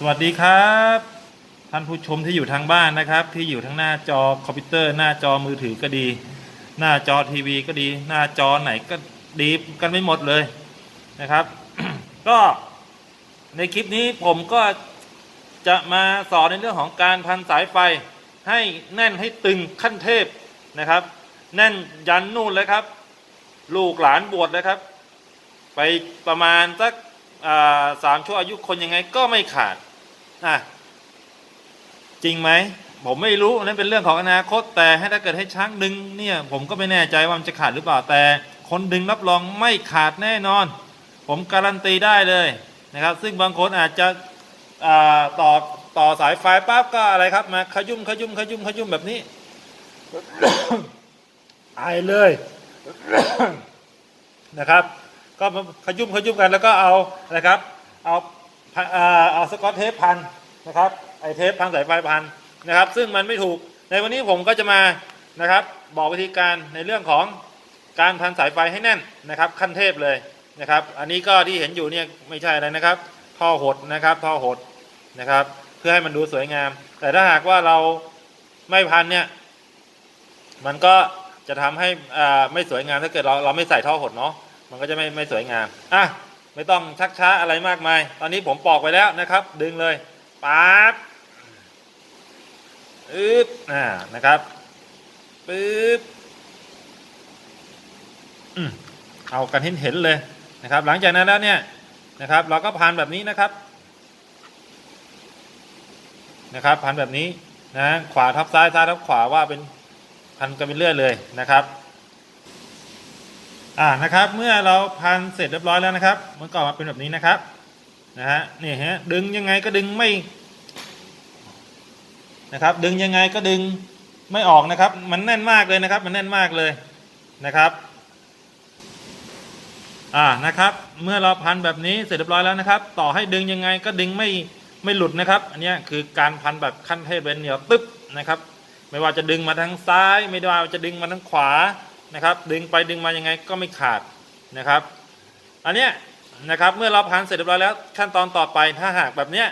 สวัสดีครับ ท่านผู้ชมที่อยู่ทางบ้านนะครับ ที่อยู่ทั้งหน้าจอคอมพิวเตอร์ หน้าจอมือถือก็ดี หน้าจอทีวีก็ดี หน้าจอไหนก็ดีกันไม่หมดเลยนะครับ ก็ในคลิปนี้ผมก็จะมาสอนในเรื่องของการพันสายไฟ ให้แน่นให้ตึงขั้นเทพนะครับ แน่นยันนู่นเลยครับ ลูกหลานบวชเลยครับ ไปประมาณสักสามชั่วอายุคนยังไงก็ไม่ขาด อะจริงไหม ผมไม่รู้นั่นเป็นเรื่องของอนาคต แต่ให้ถ้าเกิดให้ช้างดึงเนี่ย ผมก็ไม่แน่ใจว่ามันจะขาดหรือเปล่าแต่ คนดึงรับรองไม่ขาดแน่นอน ผมการันตีได้เลยนะครับ ซึ่งบางคนอาจจะต่อต่อสายไฟปั๊บก็อะไรครับมาขยุ่มขยุ่มขยุ่มขยุ่มแบบนี้ไอเลยนะครับ ก็ขยุ่มขยุ่มกันแล้วก็เอานะครับ เอา เอาสกอตเทปพันนะครับไอเทปพันสายไฟพันนะครับ ซึ่งมันไม่ถูกในวันนี้ผมก็จะมานะครับ บอกวิธีการในเรื่องของการพันสายไฟให้แน่นนะครับ ขั้นเทพเลยนะครับ อันนี้ก็ที่เห็นอยู่เนี่ยไม่ใช่อะไรนะครับ ท่อหดนะครับ ท่อหดนะครับ เพื่อให้มันดูสวยงาม แต่ถ้าหากว่าเราไม่พันเนี่ย มันก็จะทำให้อ่าไม่สวยงามถ้าเกิดเราเราไม่ใส่ท่อหดเนาะมันก็จะไม่ไม่สวยงามอะ ไม่ต้องชักช้าอะไรมากมาย ตอนนี้ผมปอกไปแล้วนะครับ ดึงเลยปั๊บอึ๊บอ่านะครับปึ๊บอืมเอากันเห็นเห็นเลยนะครับ หลังจากนั้นแล้วเนี่ยนะครับ เราก็พันแบบนี้นะครับ นะครับพันแบบนี้นะขวาทับซ้ายซ้ายทับขวาว่าเป็นพันกันเป็นเรื่อยเลยนะครับ อ่านะครับ เมื่อเราพันเสร็จเรียบร้อยแล้วนะครับมันก็อมาเป็นแบบนี้นะครับนะฮะนี่ฮะดึงยังไงก็ดึงไม่นะครับ ดึงยังไงก็ดึงไม่ออกนะครับ มันแน่นมากเลยนะครับ มันแน่นมากเลยนะครับอ่านะครับ เมื่อเราพันแบบนี้เสร็จเรียบร้อยแล้วนะครับ ต่อให้ดึงยังไงก็ดึงไม่ไม่หลุดนะครับ อันนี้คือการพันแบบขั้นเทพเป็นเหนียวตึ๊บนะครับ ไม่ว่าจะดึงมาทางซ้าย ไม่ว่าจะดึงมาทางขวา นะครับ ดึงไปดึงมายังไงก็ไม่ขาดนะครับ อันเนี้ยนะครับเมื่อเราพันเสร็จเรียบร้อยแล้วขั้นตอนต่อไปถ้าหากแบบเนี้ย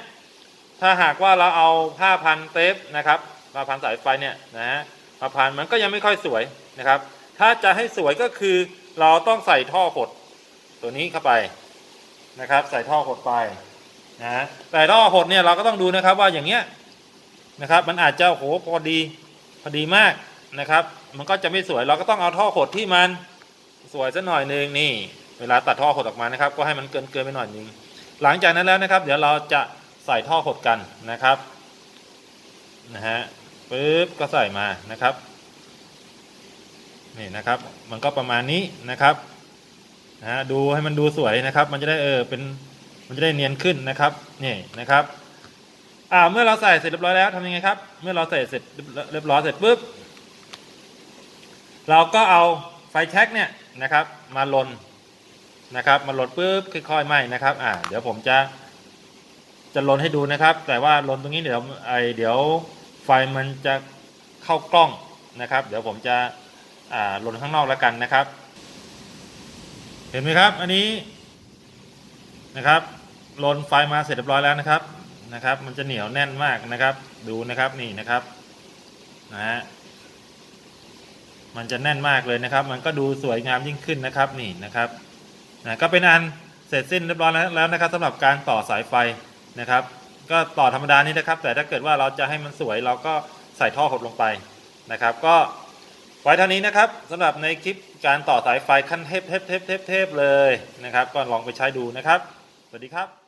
ถ้าหากว่าเราเอาผ้าพันเทปนะครับผ้าพันสายไฟเนี่ยนะฮะมาพันมันก็ยังไม่ค่อยสวยนะครับ ถ้าจะให้สวยก็คือเราต้องใส่ท่อหดตัวนี้เข้าไปนะครับ ใส่ท่อหดไปนะแต่ท่อหดเนี่ยเราก็ต้องดูนะครับว่าอย่างเงี้ยนะครับ มันอาจจะโอ้โหพอดีพอดีมาก นะครับ มันก็จะไม่สวยเราก็ต้องเอาท่อขดที่มันสวยสัหน่อยหนึ่งนี่ เวลาตัดท่อขดออกมานะครับ ก็ให้มันเกินเกินไปหน่อยหนึงหลังจากนั้นแล้วนะครับ เดี๋ยวเราจะใส่ท่อขดกันนะครับนะฮะปึ๊บก็ใส่มานะครับนี่นะครับมันก็ประมาณนี้นะครับนะฮะดูให้มันดูสวยนะครับ มันจะได้เออเป็นมันจะได้เนียนขึ้นนะครับนี่นะครับอ่าเมื่อเราใส่เสร็จเรียบร้อยแล้วทำยังไงครับ เมื่อเราใส่เสร็จเรียบร้อยเสร็จปุ๊บ เราก็เอาไฟแช็กเนี่ยนะครับ มาลนนะครับ มาลนปุ๊บค่อยๆไหม้นะครับอ่าเดี๋ยวผมจะจะลนให้ดูนะครับ แต่ว่าลนตรงนี้เดี๋ยวไอเดี๋ยวไฟมันจะเข้ากล้องนะครับ เดี๋ยวผมจะอ่าลนข้างนอกแล้วกันนะครับ เห็นไหมครับ อันนี้นะครับลนไฟมาเสร็จเรียบร้อยแล้วนะครับนะครับ มันจะเหนียวแน่นมากนะครับ ดูนะครับนี่นะครับนะฮะ มันจะแน่นมากเลยนะครับ มันก็ดูสวยงามยิ่งขึ้นนะครับนี่นะครับนะก็เป็นอันเสร็จสิ้นเรียบร้อยแล้วนะครับสำหรับการต่อสายไฟนะครับ ก็ต่อธรรมดานี้นะครับ แต่ถ้าเกิดว่าเราจะให้มันสวยเราก็ใส่ท่อหดลงไปนะครับ ก็ไว้เท่านี้นะครับสำหรับในคลิปการต่อสายไฟขั้นเทพเทพเทพเทพเทพเลยนะครับ ก็ลองไปใช้ดูนะครับ สวัสดีครับ